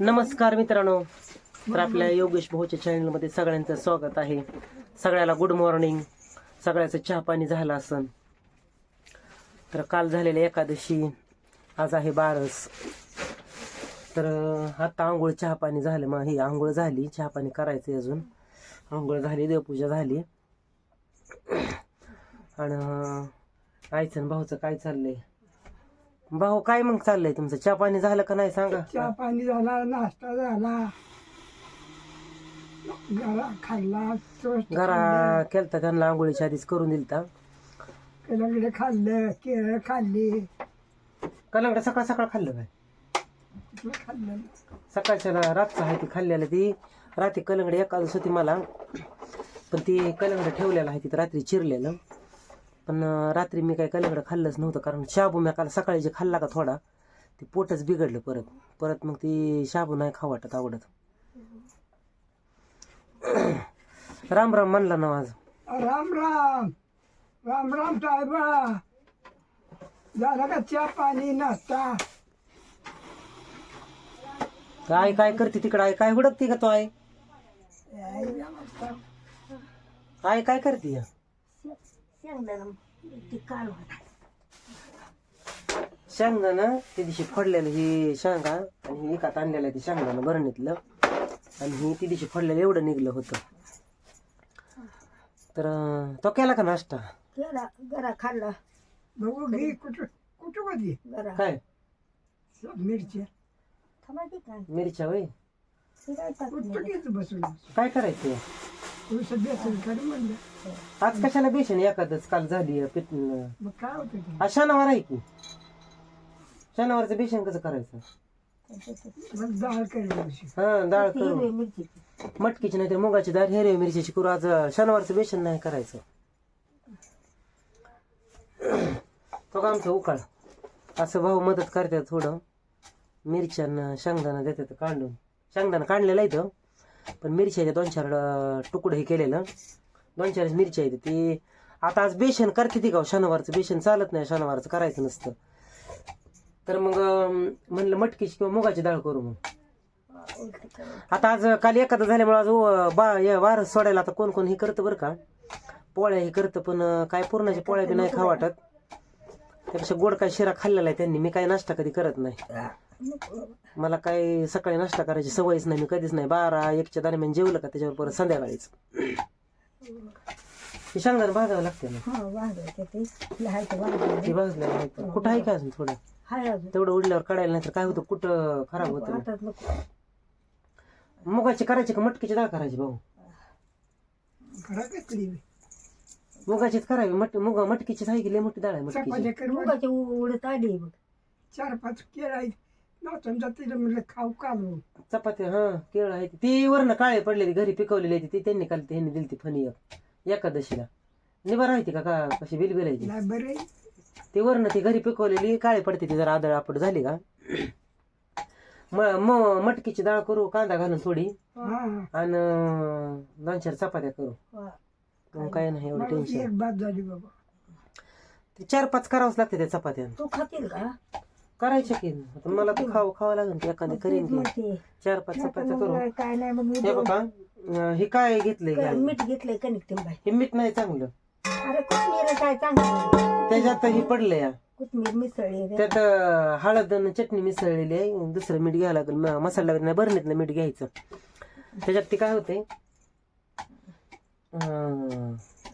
नमस्कार मित्रांनो. तर आपल्या योगेश भाऊच्या चॅनलमध्ये सगळ्यांचं स्वागत आहे. सगळ्याला गुड मॉर्निंग सगळ्याचं चहा पाणी झालं असन. तर काल झालेली एकादशी आज आहे बारस. तर आता आंघोळ चहा पाणी झालं. मग ही आंघोळ झाली. चहा पाणी करायचं अजून. आंघोळ झाली देवपूजा झाली. आणि आयचं भाऊचं काय चाललंय? भाऊ काय मग चाललंय तुमचं? चहा पाणी झालं का नाही? सांगा. चहा पाणी झाला नाश्ता झाला. जरा खाल्ला घरा केलता त्यांना आंघोळीच्या आधीच करून दिलता? केळकडे खाल्लं केळं खाल्ली. कलंगडं सकाळ सकाळ खाल्लं काय? कुठलं खाल्लं. सकाळच्या रातचं आहे ती खाल्लेलं ती. रात्री कलंगडे एकादश होती मला. पण ती कलंगडं ठेवलेलं आहे तिथं रात्री चिरलेलं. पण रात्री मी काही कलंगडं खाल्लंच नव्हतं कारण शाबू मी काल सकाळी जे खाल्ला का थोडा ते पोटच बिघडलं परत. परत मग ती शाबू नाही खाऊ वाटत आवडत. राम राम म्हणला ना आज. राम राम. राम राम साहेबा. झाला का चहा पाणी नाश्ता? काय काय करते तिकडं? आहे काय हुडकते का तो आहे काय काय करते? शेंगदाणा त्या दिवशी फोडलेलं ही शेंगा आणि ही एकात आणलेलं आहे ते शेंगदाणा भरणीतलं. आणि ही ती दिवशी फोडलेलं एवढं निघलं होतं. तर अं, तो केला का नाश्ता? केला जरा खाल्ला. बघू घे कुठं कुठं होती? जरा. काय? मिरची थांबायची काय? मिरच्या वय फिरायचा कुठं घेत बसून? काय करायचं आज कशाला बेसन एखादच? काल झाली मग काय होतं ते? आज शनिवार आहे की? शनिवारचं बेसन कसं करायचं? मग डाळ हा डाळ करू. मिरची. मटकीची नाही तर मुगाची डाळ हिरवी मिरचीची करू. आज शनिवारचं बेसन नाही करायचं. तो का आमचं उकाळ? असं भाऊ मदत करतात थोडं. मिरच्यानं शेंगदाणा देतात काढून. शेंगदाणा काढलेलं आहे इथं पण मिरच्या दोन चार तुकडं हे केलेलं. दोन चार मिरच्या आहेत ती आता आज बेसन करते ती का हो? शनिवारचं बेसन चालत नाही शनिवारचं करायचं नसतं. तर मग म्हणलं मटकीची किंवा मुगाची डाळ करू मग. आता आज काल एखादं झाल्यामुळे आज बा या वार सोडायला आता कोण कोण हे करतं बरं का? पोळ्या हे करतं पण काय पूर्णाची पोळ्या बी नाही खा वाटत. त्यापेक्षा गोड काय शिरा खाल्लेला आहे त्यांनी मी काय नाश्ता कधी करत नाही. मला काय सकाळी नाश्ता करायची सवयच नाही मी कधीच नाही. बारा एकच्या दरम्यान जेवलं का त्याच्यावर परत संध्याकाळीच. हे शेंगदाणा भाजावं लागते ना? हा वाजवायचं ते. लिहायचं वाजवायचं ते भाजलं नाही तर कुठं आहे का अजून थोडं? हाय अजून. तेवढं उडल्यावर काढायला नाही तर काय होतं? कुठं खराब होतं? आता नको. मुगाची करायची का मटकीची डाळ करायची भाऊ? करा मुगाचीच करावी. मट मुग मटकीचीच आहे की लय मोठी डाळ आहे मटकीची? म्हणलं. मुगाची उ- उडत आली बघ. चार पाच केळ आहेत. नाचून जाते म्हणलं खाऊ कालू चपात्या हा केळ आहे ती. वरनं काळे पडलेली घरी पिकवलेली आहे ती. त्यांनी काल त्यांनी दिली ती फणी एक एकादशीला. निभा राहते का का कशी बिलबिल आहे ती? नाही बरे ती वरनं ती घरी पिकवलेली काळे पडते ती जरा आदळ आपट झाली का? म म- मटकीची डाळ करू कांदा घालून थोडी हा आणि दोन चार चपात्या करू. मग काय नाही एवढं मला टेन्शन एक बाद झाली बाबा. ते चार पाच करावंच लागते त्या चपात्या तू खातील का? करायच्या की आता मला तर खाऊ खावं लागेल की एखादी करीन की. म्हणते. चार पाच चपात्या करू मग काय नाही मग मी हे बघा अं, हे काय घेतलंय काय? मीठ घेतलंय कणिक हे मीठ नाही चांगलं. अरे कोथमीर काय चांगली त्याच्यात हे पडलंय. या. कोथमीर मिसळली रे. त्यात अं, हळद आणि चटणी मिसळलेली आहे. दुसरं मीठ घ्यावं लागेल. म- मसाला वगैरे नाही बरणीतलं मीठ घ्यायचं. त्याच्यात ते काय होते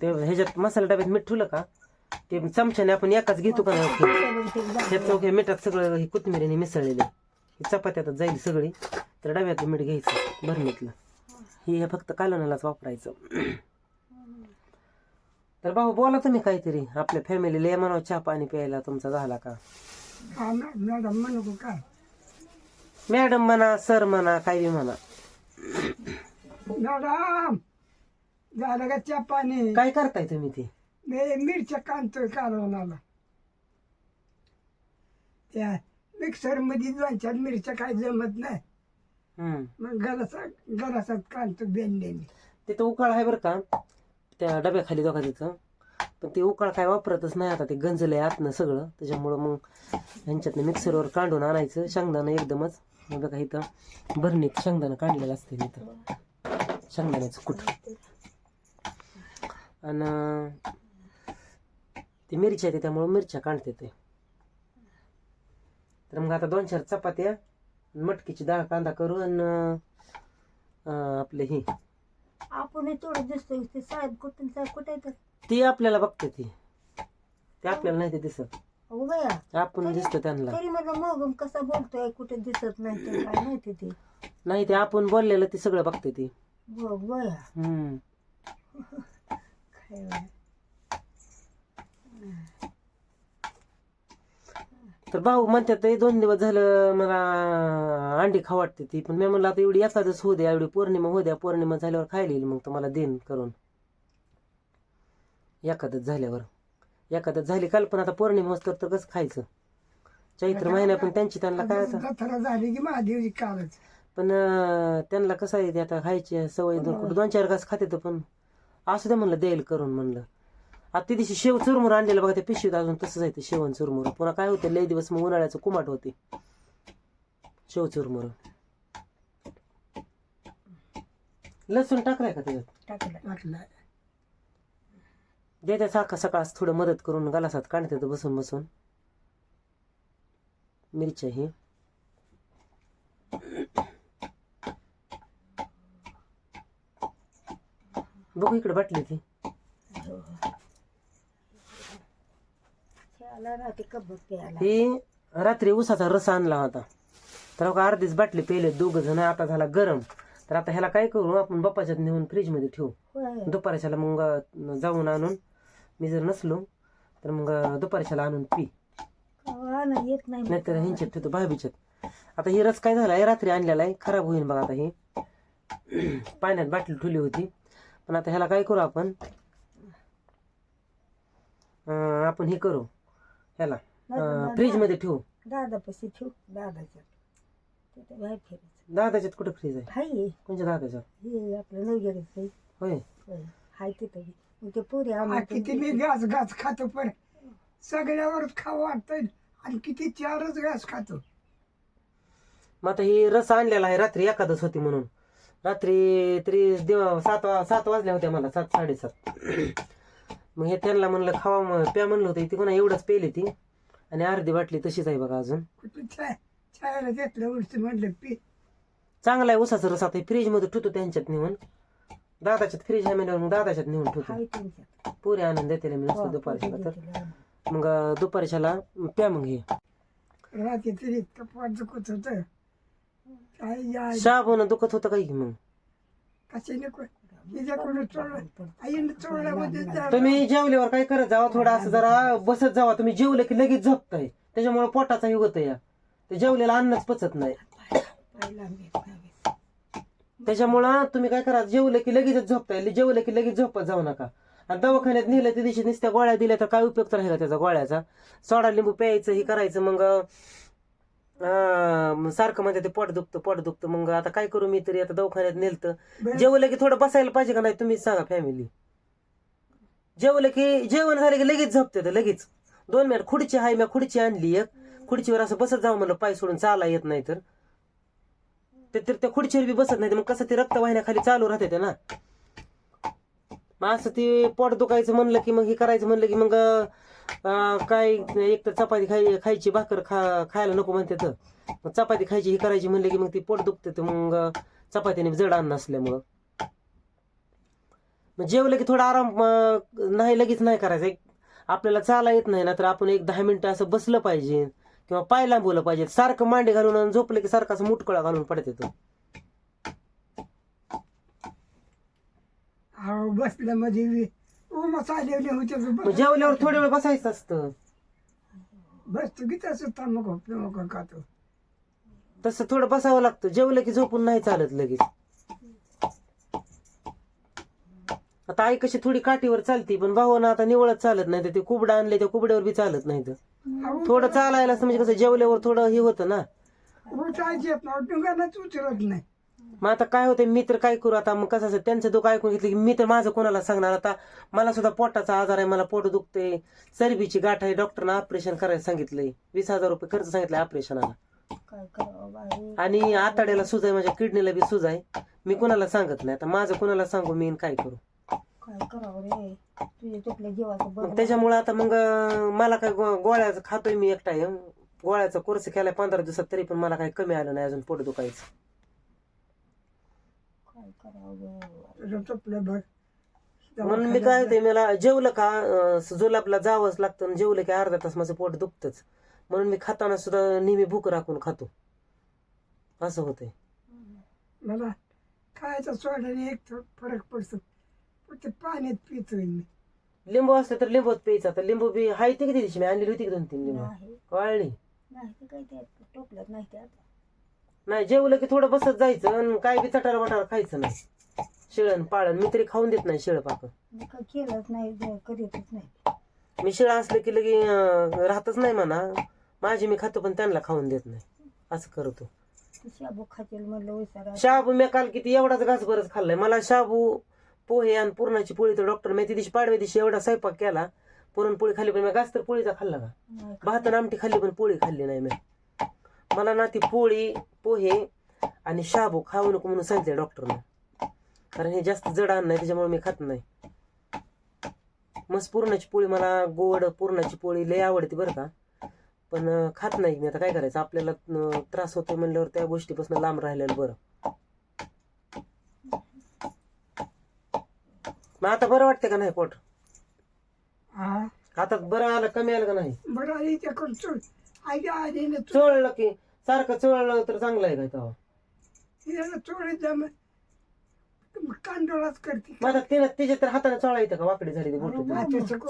ते ह्याच्यात मसाला डब्यात मीठ ठेवलं का? ते चमच्याने आपण एकाच घेतो का नाही? ओके मिठात सगळं हे कोथिंबिरीने मिसळलेलं. आहे. चपात्यातच जाईल सगळी. तर डब्यातलं मीठ घ्यायचं भरणीतलं. हे हे फक्त कालवणालाच वापरायचं. तर भाऊ बोला तुम्ही काहीतरी. आपल्या फॅमिलीला या म्हणावं चहा पाणी प्यायला तुमचा झाला का? मॅडम म्हणू काय? मॅडम म्हणा सर म्हणा काही म्हणा. मॅडम झालं का चहा पाणी? काय करताय तुम्ही ते? मी मिरच्या कांतोय कालवणाला त्या मिक्सरमध्ये दोन चार मिरच्या काय जमत नाही हम्म मग गलासा गलासात कांतो बेंडेने तिथं उकाळ आहे बरं का त्या डब्याखाली दोघा तिथं पण ते उकाळ काय वापरतच नाही आता ते गंजलंय आतनं सगळं त्याच्यामुळं मग ह्यांच्यातनं मिक्सरवर काढून आणायचं शेंगदाणं एकदमच हे बघा इथं भरणीत शेंगदाणं काढलेलं असते इथं शेंगदाण्याचं कुठ आणि ती मिरच्या येते त्यामुळं मिरच्या काढते ते. तर मग आता दोन चार चपात्या मटकीची डाळ कांदा करू आणि आपले ही. आपण तेवढं दिसतोय ते साहेब कुठून साहेब कुठे येतात? ती आपल्याला बघते ती. ते आपल्याला नाही ते दिसत. बया आपण दिसतो त्यांना. तरी मला मग कसा बोलतोय कुठे दिसत नाही ते काय माहिती ते. नाही ते आपण बोललेलं ते सगळं बघते ती. बघ बया. हम्म. काय. तर भाऊ म्हणतात ते दोन दिवस झालं मला अंडी खाऊ वाटते ती पण मी म्हणलं आता एवढी एखादच होऊ द्या एवढी पौर्णिमा होऊ द्या पौर्णिमा झाल्यावर खायला येईल मग तुम्हाला देईन करून. एखादच झाल्यावर. एखादच झाली काल पण आता पौर्णिमा असतं तर कसं खायचं? चैत्र महिना पण त्यांची त्यांना काय झाली की पण त्यांना कसं आहे ते आता खायची सवय दोन चार घास खाते तर पण. असं दे म्हणलं देईल करून म्हणलं. आता दिवशी शेव चुरमुर आणलेलं बघा त्या पिशवीत अजून तसंच आहे ते शेवण चुरमुर. पुन्हा काय होतं लय दिवस मग उन्हाळ्याचं कुमाट होते. शेव चुरमुर. लसूण टाकलाय का त्याच्यात? द्या त्या साखा सकाळ थोडं मदत करून गलासात काढते तर बसून बसून. मिरच्या ही. बघू इकडे बाटली ती. त्याला राहते कब्बत प्यायला ती रात्री उसाचा रस आणला होता. तर अर्धीच बाटली पेले दोघ जण आता झाला गरम. तर आता ह्याला काय करू? आपण बापाच्यात नेऊन फ्रीजमध्ये ठेवू. होय. दुपारच्याला मग जाऊन आणून मी जर नसलो तर मग दुपारच्याला आणून पी. येत नाही नाहीतर ह्यांच्यात ठेवतो भाभीच्यात. आता ही रस काय झालाय? रात्री आणलेला आहे खराब होईल बघा आता ही. पाण्यात बाटली ठेवली होती. पण आता ह्याला काय करू आपण? आपण हे करू. ह्याला फ्रीजमध्ये ठेवू दादा पशी ठेव? दादाच्या. तिथे बाहेर फिरायचं दादाच्यात कुठं फ्रीज आहे? हाय. कोणत्या दादाच्यात हे आपलं नवजेडच होय. हाय. तिथं. बी. मग ते पुरी आ, आम्हाला किती मी घास घास खातो पण. सगळ्यावरच खाऊ वाटतंय. आणि किती चारच घास खातो. मग आता ही रस आणलेला आहे रात्री एकादश होती म्हणून. रात्री तरी देव सात वा सात वाजल्या होत्या मला सात साडेसात. मग हे त्यांना म्हणलं खावा मग प्या म्हणलं होतं. ती कोणा एवढंच पेली ती. आणि अर्धी बाटली तशीच आहे बघा अजून. कुठं चाय चायला घेतलं उलट म्हटलं पी. चांगला आहे उसाचा रस. आता फ्रीजमध्ये ठेवतो त्यांच्यात नेऊन. दादाच्यात फ्रीज आहे मग दादाच्यात नेऊन ठेवतो. हाय त्यांच्यात. पुरे आनंद देते मी हो, नसतो दुपारच्याला तर. मग अं, दुपारच्याला प्या मग हे. रात्री तरी इतकं पोट दुखत होतं. काय या शाबून दुखत होतं काही मग. कसे नको? तिच्याकडून चोळलं आईनं चोळल्यामध्ये त्या- तुम्ही जेवल्यावर काय करत जावा थोडं असं जरा बसत जावा. तुम्ही जेवले की लगेच झोपताय. त्याच्यामुळे पोटाचा युग होतं या ते जेवलेलं अन्नच पचत नाही. त्याच्यामुळं तुम्ही काय करा जेवलं की लगेच झोपताय. जेवलं की लगेच झोपत जाऊ नका. आणि दवाखान्यात नेलं त्या दिवशी नुसत्या गोळ्या दिल्या तर काय उपयोग तर आहे का त्याचा गोळ्याचा? सोडा लिंबू प्यायचं हे करायचं मग सारखं म्हणते ते पोट दुखतं पोट दुखतं. मग आता काय करू मी तरी? आता दवाखान्यात नेलतं. जेवलं की थोडं बसायला पाहिजे का नाही तुम्हीच सांगा फॅमिली जेवलं की जेवण झालं की लगेच झोपते तर लगेच. दोन मिनिट खुर्ची आहे मी खुर्ची आणली एक. खुर्चीवर असं बसत जावं म्हणलं पाय सोडून चाला येत नाही तर. ते तर त्या खुर्चीवर बी बसत नाही मग कसं ते रक्तवाहिन्या खाली चालू राहते ते ना. मग असं ते पोट दुखायचं म्हणलं की मग हे करायचं म्हणलं की मग काय एक तर चपाती खाय खायची भाकर खा खायला नको म्हणते तर. मग चपाती खायची ही करायची म्हणलं की मग ती पोट दुखते तर मग चपातीने जड अन्न असल्यामुळं. मग जेवलं की थोडा आराम नाही लगेच नाही करायचं. एक आपल्याला चाला येत नाही ना तर आपण एक दहा मिनिटं असं बसलं पाहिजे किंवा पाय लांबवलं पाहिजे. सारखं मांडे घालून झोपलं की सारखं असं मुटकळा घालून पडत येतो. बसलं बसल्या म्हणजे उमस आलेले होते मग जेवल्यावर थोड्या वेळ बसायचं असतं. बसतो की तसं तंबाखू तंबाखू खातो. तसं थोडं बसावं लागतं. जेवलं की झोपून नाही चालत लगेच. आता आई कशी थोडी काठीवर चालती पण भावानं आता निवळत चालत नाही तर ते कुबडा आणले त्या कुबड्यावर बी चालत नाही तर. थोडं चालायला असं म्हणजे कसं जेवल्यावर थोडं हे होतं ना. उठायचे येत नाही उचलत नाही. मग आता काय होतं मी तर काय करू आता? मग कसं असं? त्यांचं दुःख ऐकून घेतलं की मी तर माझं कोणाला सांगणार? आता मला सुद्धा पोटाचा आजार आहे मला पोट दुखते चरबीची गाठ आहे. डॉक्टरनं ऑपरेशन करायला सांगितलंय. वीस हजार रुपये खर्च सांगितलाय ऑपरेशनाला. आणि आताड्याला सुज आहे माझ्या किडनीला बी सुज आहे. मी कोणाला सांगत नाही. आता माझं कोणाला सांगू मी काय करू? त्याच्यामुळे आता मग मला काय गोळ्याचं खातोय मी एकटा. गोळ्याचा कोर्स केलाय पंधरा दिवसात तरी पण मला काही कमी आलं नाही अजून पोट दुखायचं काय करावं गं? तुझं चपलं बघ म्हणून मी काय होते मला जेवलं का जुलाबला जावंच लागतं आणि जेवलं की अर्धा तास माझं पोट दुखतच. म्हणून मी खाताना सुद्धा नेहमी भूक राखून खातो. असं होतंय. मला खायचा सोडल्याने एक फरक पडतो. ते पाण्यात पितोय मी. लिंबू असलं तर लिंबूच प्यायचं. आता लिंबू बी हाय ते किती दिवशी. मी आणलेली होती की दोन तीन लिंबू वाळली नाही टोपल्यात नाही नाही जेवलं की थोडं बसत जायचं आणि काय बी चटार बटार खायचं नाही. शिळण पाळण मी तरी खाऊन देत नाही शिळ पाक. मी काय केलंच नाही जे करीतच नाही. मी शिळा असलं की लगे अं, राहतच नाही म्हणा. माझी मी खातो पण त्यांना खाऊन देत नाही. असं करतो तू. शाबू खातील म्हणलं विचारा शाबू मी काल किती एवढाच घास बरंच खाल्लाय. मला शाबू पोहे आणि पुरणाची पोळी तर डॉक्टर मी दिवशी पाडव्या दिवशी एवढा स्वयंपाक केला. पुरणपोळी खाल्ली पण मी घास तर पोळीचा खाल्ला का? भात आणि आमटी खाल्ली पण पोळी खाल्ली नाही मी. मला ना ती पोळी पोहे आणि शाबू खाऊ नको म्हणून सांगितले डॉक्टरनं कारण हे जास्त जड अन्न आहे त्याच्यामुळे मी खात नाही. मस्त पुरणाची पोळी मला गोड पुरणाची पोळी लय आवडते बरं का. पण खात नाही मी. आता काय करायचं? आपल्याला त्रास होतो म्हणल्यावर त्या गोष्टीपासून लांब राहिलेलं बरं. मग आता बरं वाटतं का नाही पोट? आता बरं आलं कमी आलं का नाही? बरं चोळलं की. सारखं चोळलं तर चांगलं आहे का तेव्हा? तिला चोळीत कांडोळाच करते तिने तिच्या तर हाताने चोळा येतं का? वाकडी झाली बोट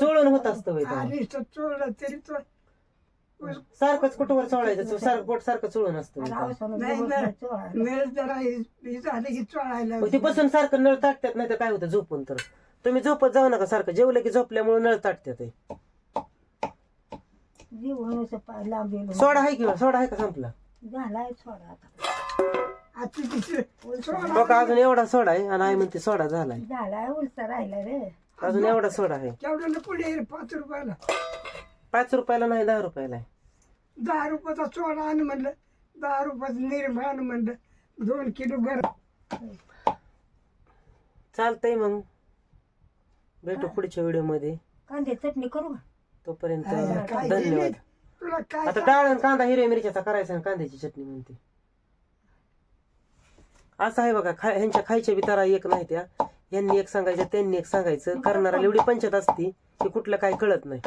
चोळून होत असतं होय तेव्हा. आणि तो चोळलं तरी तो सारखंच कुठवर चोळायचं? सारखं पोट सारखं चोळून असतं होय आणि तेव्हा. आवसानं नाही, दिवस नाही. नाही चोळायला. नळ जरा हे- हे झालं की चोळायला मग ती बसून सारखं नळ ताटतात नाही तर काय होतं? झोपून तर. तुम्ही झोपत जाऊ नका सारखं. जेवलं की झोपल्यामुळे नळ ताटतात हे. सोडा आहे किंवा? सोडा आहे का संपला? झालाय सोडा आता. आता तिथे चोळा बघा अजून एवढा सोडा आहे आणि आई म्हणते सोडा झालाय. झालाय उलसा राहिला रे. अजून एवढा सोडा आहे. तेवढ्याला पुढे पाच रुपयाला. पाच रुपयाला नाही दहा रुपयाला आहे. दहा रुपयाचा चोळा आण म्हणलं. दहा रुपयाचं निर्माण म्हणलं. दोन किलो बरं चालतंय मग. भेटू पुढच्या व्हिडिओमध्ये. कांदे चटणी करू का? तोपर्यंत काय धन्यवाद? तुला काय आता डाळ आणि कांदा हिरव्या मिरच्याचा करायचा आणि कांद्याची चटणी म्हणते. असं आहे बघा खा ह्यांच्या खायच्या बी तारा एक नाही त्या. यांनी एक सांगायचं त्यांनी एक सांगायचं. करणाऱ्याला एवढी पंचायत असती की कुठलं काय कळत नाही.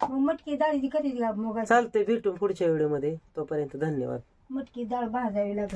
मग मटकी डाळीची कधी मुगाची चालतंय भेटू पुढच्या व्हिडिओमध्ये. तोपर्यंत धन्यवाद. मटकी डाळ भाजावी लागेल.